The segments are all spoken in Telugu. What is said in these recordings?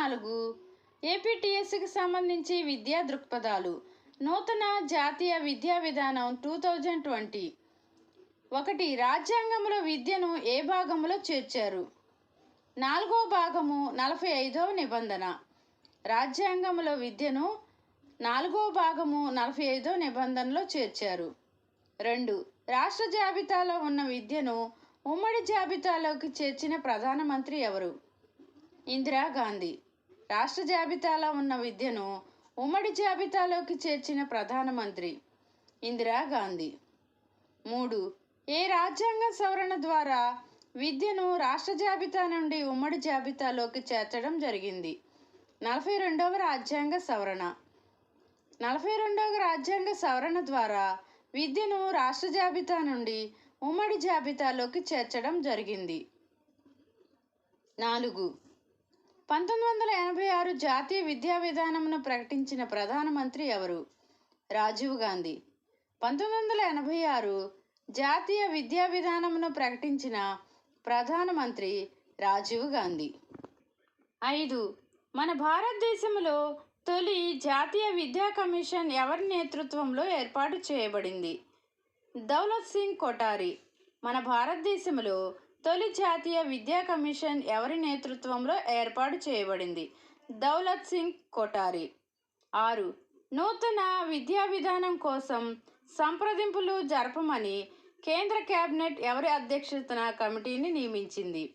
నాలుగు ఏపీటీఎస్కి సంబంధించి విద్యా దృక్పథాలు. నూతన జాతీయ విద్యా విధానం టూ థౌజండ్ ట్వంటీ. ఒకటి రాజ్యాంగంలో విద్యను ఏ భాగంలో చేర్చారు? నాలుగో భాగము నలభై ఐదవ నిబంధన. రాజ్యాంగంలో విద్యను నాలుగో భాగము నలభై ఐదో నిబంధనలో చేర్చారు. రెండు రాష్ట్ర జాబితాలో ఉన్న విద్యను ఉమ్మడి జాబితాలోకి చేర్చిన ప్రధానమంత్రి ఎవరు? ఇందిరాగాంధీ. రాష్ట్ర జాబితాలో ఉన్న విద్యను ఉమ్మడి జాబితాలోకి చేర్చిన ప్రధానమంత్రి ఇందిరాగాంధీ మూడు ఏ రాజ్యాంగ సవరణ ద్వారా విద్యను రాష్ట్ర జాబితా నుండి ఉమ్మడి జాబితాలోకి చేర్చడం జరిగింది? నలభై రెండవ రాజ్యాంగ సవరణ. నలభై రెండవ రాజ్యాంగ సవరణ ద్వారా విద్యను రాష్ట్ర జాబితా నుండి ఉమ్మడి జాబితాలోకి చేర్చడం జరిగింది. నాలుగు పంతొమ్మిది వందల ఎనభై ఆరు జాతీయ విద్యా విధానమును ప్రకటించిన ప్రధానమంత్రి ఎవరు? రాజీవ్ గాంధీ. పంతొమ్మిది వందల ఎనభై ఆరు జాతీయ విద్యా విధానమును ప్రకటించిన ప్రధానమంత్రి రాజీవ్ గాంధీ. ఐదు. మన భారతదేశంలో తొలి జాతీయ విద్యా కమిషన్ ఎవరి నేతృత్వంలో ఏర్పాటు చేయబడింది? దౌలత్ సింగ్ కొటారి. మన భారతదేశంలో తొలి జాతీయ విద్యా కమిషన్ ఎవరి నేతృత్వంలో ఏర్పాటు చేయబడింది? దౌలత్ సింగ్ కొటారి ఆరు. నూతన విద్యా విధానం కోసం సంప్రదింపులు జరపమని కేంద్ర కేబినెట్ ఎవరి అధ్యక్షతన కమిటీని నియమించింది?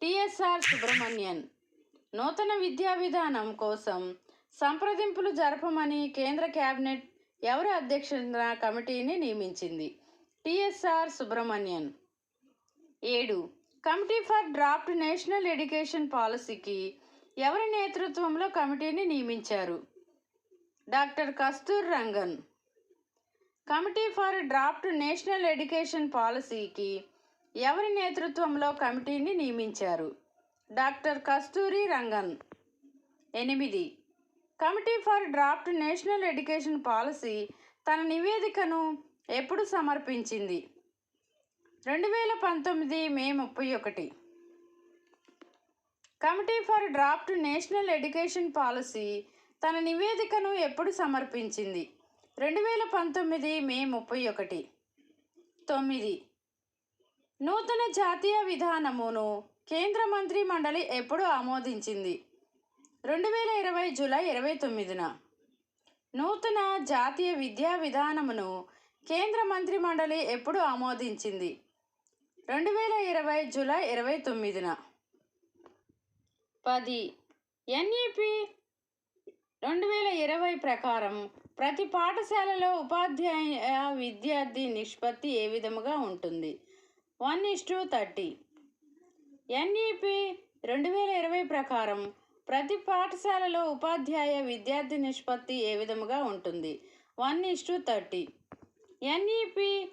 టిఎస్ఆర్ సుబ్రహ్మణ్యన్. నూతన విద్యా విధానం కోసం సంప్రదింపులు జరపమని కేంద్ర కేబినెట్ ఎవరి అధ్యక్షతన కమిటీని నియమించింది? టిఎస్ఆర్ సుబ్రహ్మణ్యన్. ఏడు. Committee for draft national education పాలసీకి ఎవరి నేతృత్వంలో కమిటీని నియమించారు? Doctor Kasturirangan. Committee for draft national education పాలసీకి ఎవరి నేతృత్వంలో కమిటీని నియమించారు? డాక్టర్ కస్తూరి రంగన్. ఎనిమిది. Committee for draft national education policy తన నివేదికను ఎప్పుడు సమర్పించింది? రెండు వేల పంతొమ్మిది మే ముప్పై ఒకటి. Committee for draft national education policy తన నివేదికను ఎప్పుడు సమర్పించింది? రెండు వేల పంతొమ్మిది మే ముప్పై ఒకటి. తొమ్మిది. నూతన జాతీయ విధానమును కేంద్ర మంత్రి మండలి ఎప్పుడు ఆమోదించింది? రెండు వేల ఇరవై జూలై ఇరవై తొమ్మిదిన. నూతన జాతీయ విద్యా విధానమును కేంద్ర మంత్రి మండలి ఎప్పుడు ఆమోదించింది? రెండు వేల ఇరవై జూలై ఇరవై తొమ్మిదిన. పది. ఎన్ఈపి రెండు వేల ఇరవై ప్రకారం ప్రతి పాఠశాలలో ఉపాధ్యాయ విద్యార్థి నిష్పత్తి ఏ విధముగా ఉంటుంది? One is to thirty. NEP రెండు వేల ఇరవై ప్రకారం ప్రతి పాఠశాలలో ఉపాధ్యాయ విద్యార్థి నిష్పత్తి ఏ విధముగా ఉంటుంది? One is to thirty. NEP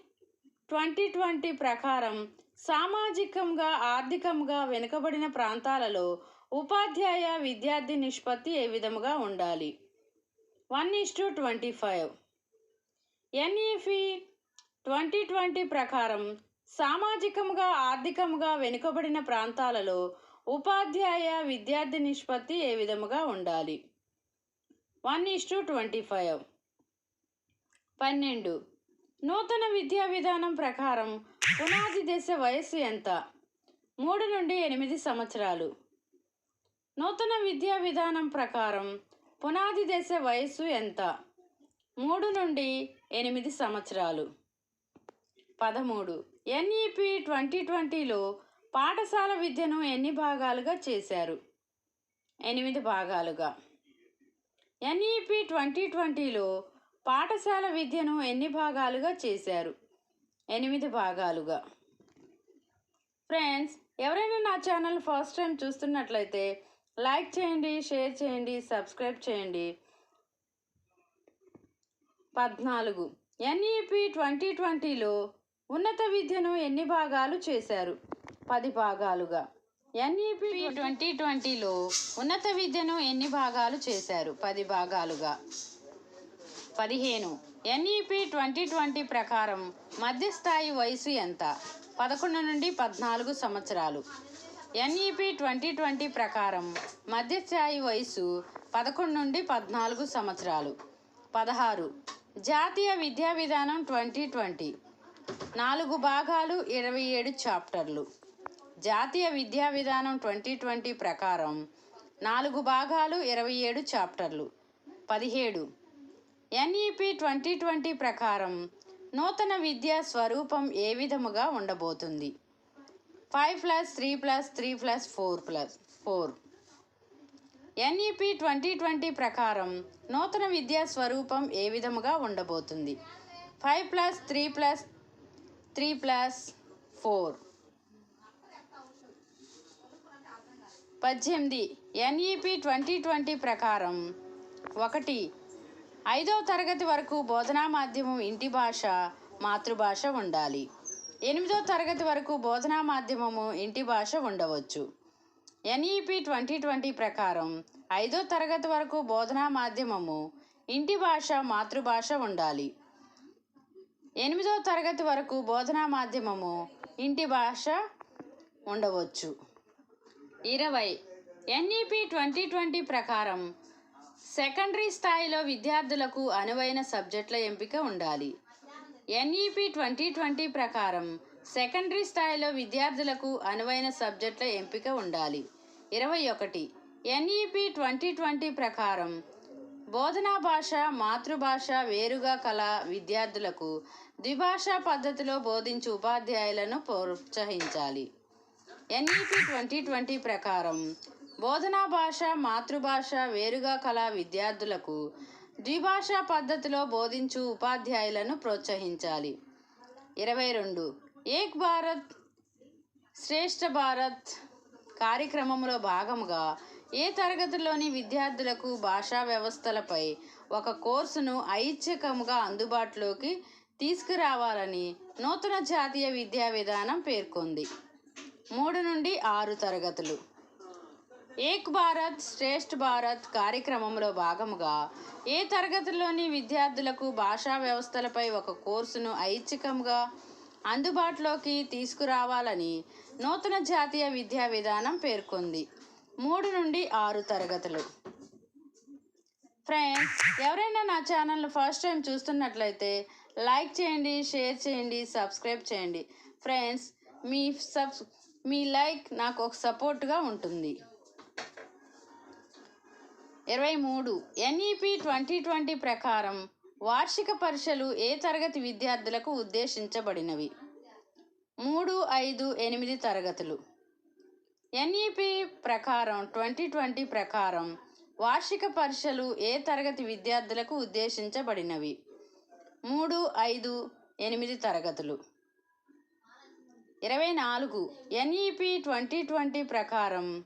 twenty twenty ప్రకారం సామాజికంగా ఆర్థికంగా వెనుకబడిన ప్రాంతాలలో ఉపాధ్యాయ విద్యార్థి నిష్పత్తి ఏ విధముగా ఉండాలి? One is to twenty five. NEP twenty twenty ప్రకారం సామాజికంగా ఆర్థికంగా వెనుకబడిన ప్రాంతాలలో ఉపాధ్యాయ విద్యార్థి నిష్పత్తి ఏ విధముగా ఉండాలి? One is to twenty five. పన్నెండు. నూతన విద్యా విధానం ప్రకారం పునాది దశ వయస్సు ఎంత? మూడు నుండి ఎనిమిది సంవత్సరాలు. నూతన విద్యా విధానం ప్రకారం పునాది దశ వయస్సు ఎంత? మూడు నుండి ఎనిమిది సంవత్సరాలు. పదమూడు. ఎన్ఈపి ట్వంటీ ట్వంటీలో పాఠశాల విద్యను ఎన్ని భాగాలుగా చేశారు? ఎనిమిది భాగాలుగా. ఎన్ఈపి ట్వంటీ ట్వంటీలో పాఠశాల విద్యను ఎన్ని భాగాలుగా చేశారు? ఎనిమిది భాగాలుగా. ఫ్రెండ్స్ ఎవరైనా నా ఛానల్ ఫస్ట్ టైం చూస్తున్నట్లయితే లైక్ చేయండి షేర్ చేయండి సబ్స్క్రైబ్ చేయండి. పద్నాలుగు. ఎన్ఈపి ట్వంటీ ట్వంటీలో ఉన్నత విద్యను ఎన్ని భాగాలు చేశారు? పది భాగాలుగా. ఎన్ఈపి ట్వంటీ ట్వంటీలో ఉన్నత విద్యను ఎన్ని భాగాలు చేశారు? పది భాగాలుగా. పదిహేను. ఎన్ఈపి ట్వంటీ ట్వంటీ ప్రకారం మధ్యస్థాయి వయసు ఎంత? పదకొండు నుండి పద్నాలుగు సంవత్సరాలు. ఎన్ఈపి ట్వంటీ ట్వంటీ ప్రకారం మధ్యస్థాయి వయసు పదకొండు నుండి పద్నాలుగు సంవత్సరాలు. పదహారు. జాతీయ విద్యా విధానం ట్వంటీ ట్వంటీ నాలుగు భాగాలు ఇరవై ఏడు చాప్టర్లు. జాతీయ విద్యా విధానం ట్వంటీ ట్వంటీ ప్రకారం నాలుగు భాగాలు ఇరవై ఏడు చాప్టర్లు. పదిహేడు. ఎన్ఈపి ట్వంటీ ట్వంటీ ప్రకారం నూతన విద్యా స్వరూపం ఏ విధముగా ఉండబోతుంది? Five plus three plus three plus four plus four. NEP twenty twenty ప్రకారం నూతన విద్యా స్వరూపం ఏ విధముగా ఉండబోతుంది? Five plus three plus three plus four. పద్దెనిమిది. ఎన్ఈపి ట్వంటీ ట్వంటీ ప్రకారం ఒకటి ఐదవ తరగతి వరకు బోధనా మాధ్యమం ఇంటి భాష మాతృభాష ఉండాలి. ఎనిమిదో తరగతి వరకు బోధనా మాధ్యమము ఇంటి భాష ఉండవచ్చు. ఎన్ఈపి ట్వంటీ ట్వంటీ ప్రకారం ఐదో తరగతి వరకు బోధనా మాధ్యమము ఇంటి భాష మాతృభాష ఉండాలి. ఎనిమిదో తరగతి వరకు బోధనా మాధ్యమము ఇంటి భాష ఉండవచ్చు. ఇరవై ఎన్ఈపి ట్వంటీ ట్వంటీ ప్రకారం సెకండరీ స్థాయిలో విద్యార్థులకు అనువైన సబ్జెక్టుల ఎంపిక ఉండాలి. ఎన్ఈపి ట్వంటీ ట్వంటీ ప్రకారం సెకండరీ స్థాయిలో విద్యార్థులకు అనువైన సబ్జెక్టుల ఎంపిక ఉండాలి. ఇరవై ఒకటి. ఎన్ఈపి ట్వంటీ ట్వంటీ ప్రకారం బోధనా భాష మాతృభాష వేరుగా కల విద్యార్థులకు ద్విభాషా పద్ధతిలో బోధించే ఉపాధ్యాయులను ప్రోత్సహించాలి. ఎన్ఈపి ట్వంటీ ట్వంటీ ప్రకారం బోధనా భాష మాతృభాష వేరుగా కల విద్యార్థులకు ద్విభాషా పద్ధతిలో బోధించు ఉపాధ్యాయులను ప్రోత్సహించాలి. ఇరవై రెండు. ఏక్ భారత్ శ్రేష్ఠ భారత్ కార్యక్రమంలో భాగముగా ఏ తరగతిలోని విద్యార్థులకు భాషా వ్యవస్థలపై ఒక కోర్సును ఐచ్ఛికముగా అందుబాటులోకి తీసుకురావాలని నూతన జాతీయ విద్యా విధానం పేర్కొంది. మూడు నుండి ఆరు తరగతులు. ఏక్ భారత్ శ్రేష్ఠ భారత్ కార్యక్రమంలో భాగముగా ఏ తరగతిలోని విద్యార్థులకు భాషా వ్యవస్థలపై ఒక కోర్సును ఐచ్ఛికంగా అందుబాటులోకి తీసుకురావాలని నూతన జాతీయ విద్యా విధానం పేర్కొంది. మూడు నుండి ఆరు తరగతులు. ఫ్రెండ్స్ ఎవరైనా నా ఛానల్ ఫస్ట్ టైం చూస్తున్నట్లయితే లైక్ చేయండి షేర్ చేయండి సబ్స్క్రైబ్ చేయండి. ఫ్రెండ్స్ మీ సబ్ మీ లైక్ నాకు ఒక సపోర్ట్గా ఉంటుంది. ఇరవై మూడు. ఎన్ఈపి ట్వంటీ ట్వంటీ ప్రకారం వార్షిక పరీక్షలు ఏ తరగతి విద్యార్థులకు ఉద్దేశించబడినవి? మూడు ఐదు ఎనిమిది తరగతులు. ఎన్ఈపి ప్రకారం ట్వంటీ ట్వంటీ ప్రకారం వార్షిక పరీక్షలు ఏ తరగతి విద్యార్థులకు ఉద్దేశించబడినవి? మూడు ఐదు ఎనిమిది తరగతులు. ఇరవై నాలుగు. ఎన్ఈపి ట్వంటీ ట్వంటీ ప్రకారం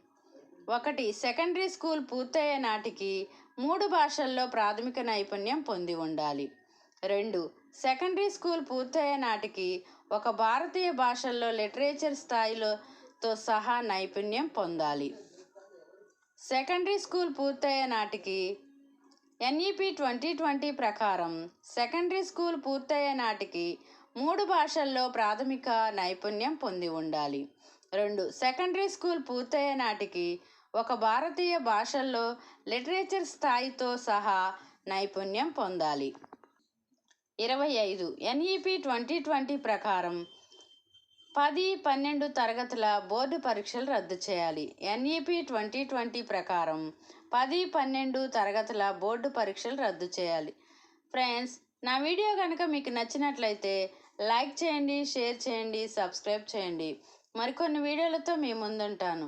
ఒకటి సెకండరీ స్కూల్ పూర్తయ్యే నాటికి మూడు భాషల్లో ప్రాథమిక నైపుణ్యం పొంది ఉండాలి. రెండు సెకండరీ స్కూల్ పూర్తయ్యే నాటికి ఒక భారతీయ భాషల్లో లిటరేచర్ స్థాయిలోతో సహా నైపుణ్యం పొందాలి. సెకండరీ స్కూల్ పూర్తయ్యే నాటికి ఎన్ఈపి ట్వంటీ ట్వంటీ ప్రకారం సెకండరీ స్కూల్ పూర్తయ్యే నాటికి మూడు భాషల్లో ప్రాథమిక నైపుణ్యం పొంది ఉండాలి. రెండు సెకండరీ స్కూల్ పూర్తయ్యే నాటికి ఒక భారతీయ భాషల్లో లిటరేచర్ స్థాయితో సహా నైపుణ్యం పొందాలి. ఇరవై ఐదు ఎన్ఈపి ట్వంటీ ట్వంటీ ప్రకారం పది పన్నెండు తరగతుల బోర్డు పరీక్షలు రద్దు చేయాలి. ఎన్ఈపి ట్వంటీ ట్వంటీ ప్రకారం పది పన్నెండు తరగతుల బోర్డు పరీక్షలు రద్దు చేయాలి. ఫ్రెండ్స్ నా వీడియో కనుక మీకు నచ్చినట్లయితే లైక్ చేయండి షేర్ చేయండి సబ్స్క్రైబ్ చేయండి. మరికొన్ని వీడియోలతో మీ ముందుంటాను.